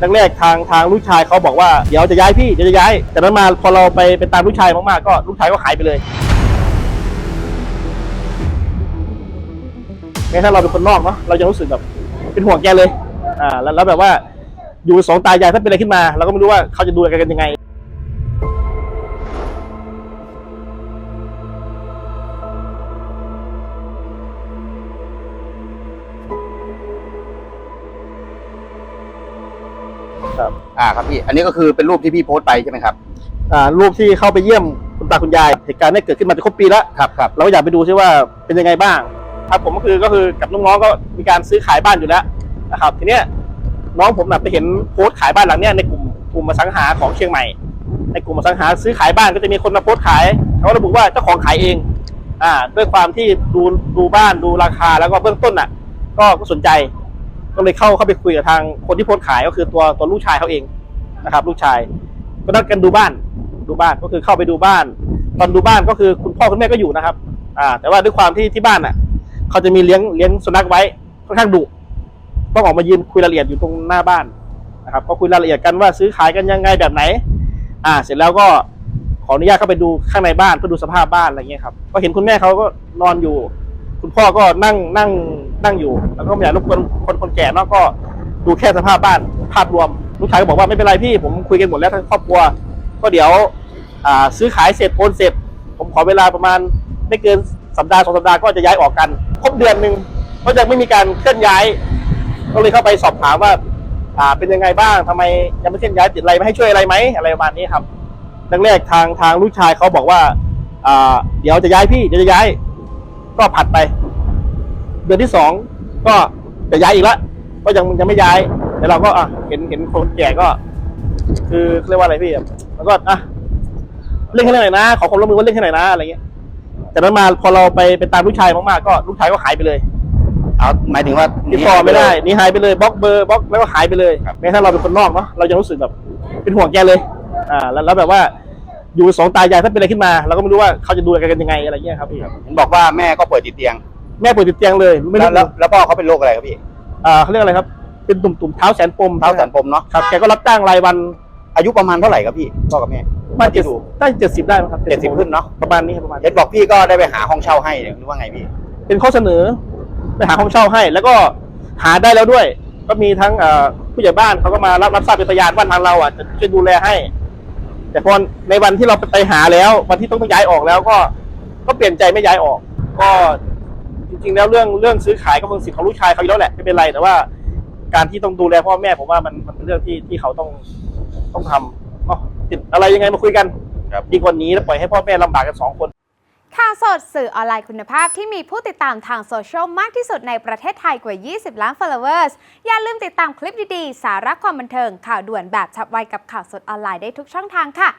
แรกๆทางทางลูกชายเขาบอกว่าเดี๋ยวจะย้ายพี่เดี๋ยวจะย้าย แต่นั้นมาพอเราไปไปตามลูกชายมากๆก็ลูกชายก็หายไปเลยแม้ถ้าเราเป็นคนนอกเนาะเราจะรู้สึกแบบเป็นห่วงแกเลยอ่าแล้วแล้วแบบว่าอยู่สองตายายถ้าเป็นอะไรขึ้นมา เราก็ไม่รู้ว่าเขาจะดูแลกันยังไง ครับ อ่าครับพี่ อันนี้ก็คือเป็นรูปที่พี่โพสต์ไปใช่ไหมครับอ่ารูปที่เข้าไปเยี่ยมคุณตาคุณยายเหตุการณ์นี้เกิดขึ้นมาจะครบปีแล้วครับครับเราก็อยากไปดูซิว่าเป็นยังไงบ้างครับผมก็คือก็คือกับน้องๆก็มีการซื้อขายบ้านอยู่แล้วนะครับ ทีเนี้ยน้องผมน่ะไปเห็นโพสต์ขายบ้านหลังเนี้ยในกลุ่มกลุ่มอสังหาของเชียงใหม่ ในกลุ่มอสังหาซื้อขายบ้านก็จะมีคนมาโพสต์ขายเขาระบุว่าเจ้าของขายเอง อ่า ด้วยความที่ดูดูบ้านดูราคาแล้วก็เบื้องต้นน่ะ ก็ก็สนใจ ก็เลยเข้าเข้าไปคุยกับทางคนที่โพสต์ขายก็คือตัวตัวลูกชายเขาเองนะครับ ลูกชาย ก็นัดกันดูบ้านดูบ้านก็คือเข้าไปดูบ้าน ตอนดูบ้านก็คือคุณพ่อคุณแม่ก็อยู่นะครับ อ่า แต่ว่าด้วยความที่ที่บ้านอะ เขาจะมีเลี้ยงเลี้ยงสุนัขไว้ค่อนข้างดุต้องออกมายืนคุยรายละเอียดอยู่ตรงหน้าบ้านนะครับ ก็คุยรายละเอียดกันว่าซื้อขายกันยังไงแบบไหน อ่า เสร็จแล้วก็ขออนุญาตเข้าไปดูข้างในบ้านเพื่อดูสภาพบ้านอะไรเงี้ยครับ ก็เห็นคุณแม่เขาก็นอนอยู่ คุณพ่อก็นั่งนั่ง นั่งอยู่ แล้วก็ไม่อยากรบกวนคนคนแก่เนอะก็ดูแค่สภาพบ้านภาพรวมลูกชายก็บอกว่าไม่เป็นไรพี่ผมคุยกันหมดแล้วทั้งครอบครัว ก็เดี๋ยวซื้อขายเสร็จโอนเสร็จ ผมขอเวลาประมาณไม่เกินสัปดาห์สองสัปดาห์ก็จะย้ายออกกันครบเดือนหนึ่งก็ยังไม่มีการเคลื่อนย้าย ก็เลยเข้าไปสอบถามว่าอ่าเป็นยังไงบ้างทำไมยังไม่เคลื่อนย้ายติดอะไรไม่ให้ช่วยอะไรไหมอะไรประมาณนี้ครับดังแรกทางทางลูกชายเขาบอกว่าอ่าเดี๋ยวจะย้ายพี่เดี๋ยวจะย้าย ก็ผัดไป เดือนที่สองก็จะย้ายอีกแล้วก็ยังยังไม่ย้ายแต่เราก็อะเห็นเห็นคนแก่ก็ คือเรียกว่าอะไรพี่แล้วก็อะเล่นแค่ไหนอยนะขอความร่วมมือว่าเล่นแค่ไหนอยนะอะไรเงี้ยจากนั้นมาพอเราไปไปตามลูกชายมากๆก็ลูกชายก็หายไปเลยเอาหมายถึงว่าติดต่อไม่ได้หนี่หายไปเลยบล็อกเบอร์บล็อกแล้วก็หายไปเลยแม้ถ้าเราเป็นคนนอกเนาะเราจะรู้สึกแบบเป็นห่วงแกเลยอ่าแล้วแล้วแบบว่าอยู่สองตายายถ้าเป็นอะไรขึ้นมา เราก็ไม่รู้ว่าเขาจะดูแลกันยังไงอะไรเงี้ยครับพี่เห็นบอกว่าแม่ก็ป่วยติดเตียง แม่ป่วยติดเตียงเลย ไม่แล้รู้วแล้วแล้วพ่อเขาเป็นโรคอะไรครับพี่อ่าเขาเรียกอะไรครับ เป็นตุ่มตุ่มๆเท้าแสนปมเท้าสันปมเนาะครับแกก็รับจ้างรายวันอายุประมาณเท่าไหร่ครับพี่พ่อกับแม่บ้านเจ็ดได้เจ็ดสิบได้ไหมครับเจ็ดสิบขึ้นเนาะประมาณนี้ครับประมาณนี้ เห็นบอกพี่ก็ได้ไปหาห้องเช่าให้หรือว่าไงพี่เป็นข้อเสนอไปหาห้องเช่าให้ แล้วก็หาได้แล้วด้วย ก็มีทั้งเอ่อผู้ใหญ่บ้านเขาก็มารับรับทราบเป็นพยานว่าทางเราอะจะช่วยดูแลให้ แต่พอในวันที่เราไปหาแล้ว วันที่ต้องต้องย้ายออกแล้วก็ ก็เปลี่ยนใจไม่ย้ายออก ก็จ ริงๆแล้วเรื่องเรื่องซื้อขายก็เป็นสิทธิ์ของลูกชายเขาอยู่แล้วแหละไม่เป็นไรแต่ว่า การที่ต้องดูแลพ่อแม่ผมว่ามันมันเป็นเรื่องที่ที่เขาต้องต้องทำเนาะติดอะไรยังไงมาคุยกันครับดีกว่านี้แล้วปล่อยให้พ่อแม่ลำบากกันสองคนข่าวสดสื่อออนไลน์คุณภาพที่มีผู้ติดตามทางโซเชียลมากที่สุดในประเทศไทยกว่า 20 ล้าน followers อย่าลืมติดตามคลิปดี ๆ สาระความบันเทิงข่าวด่วนแบบฉับไวกับข่าวสดออนไลน์ได้ทุกช่องทางค่ะ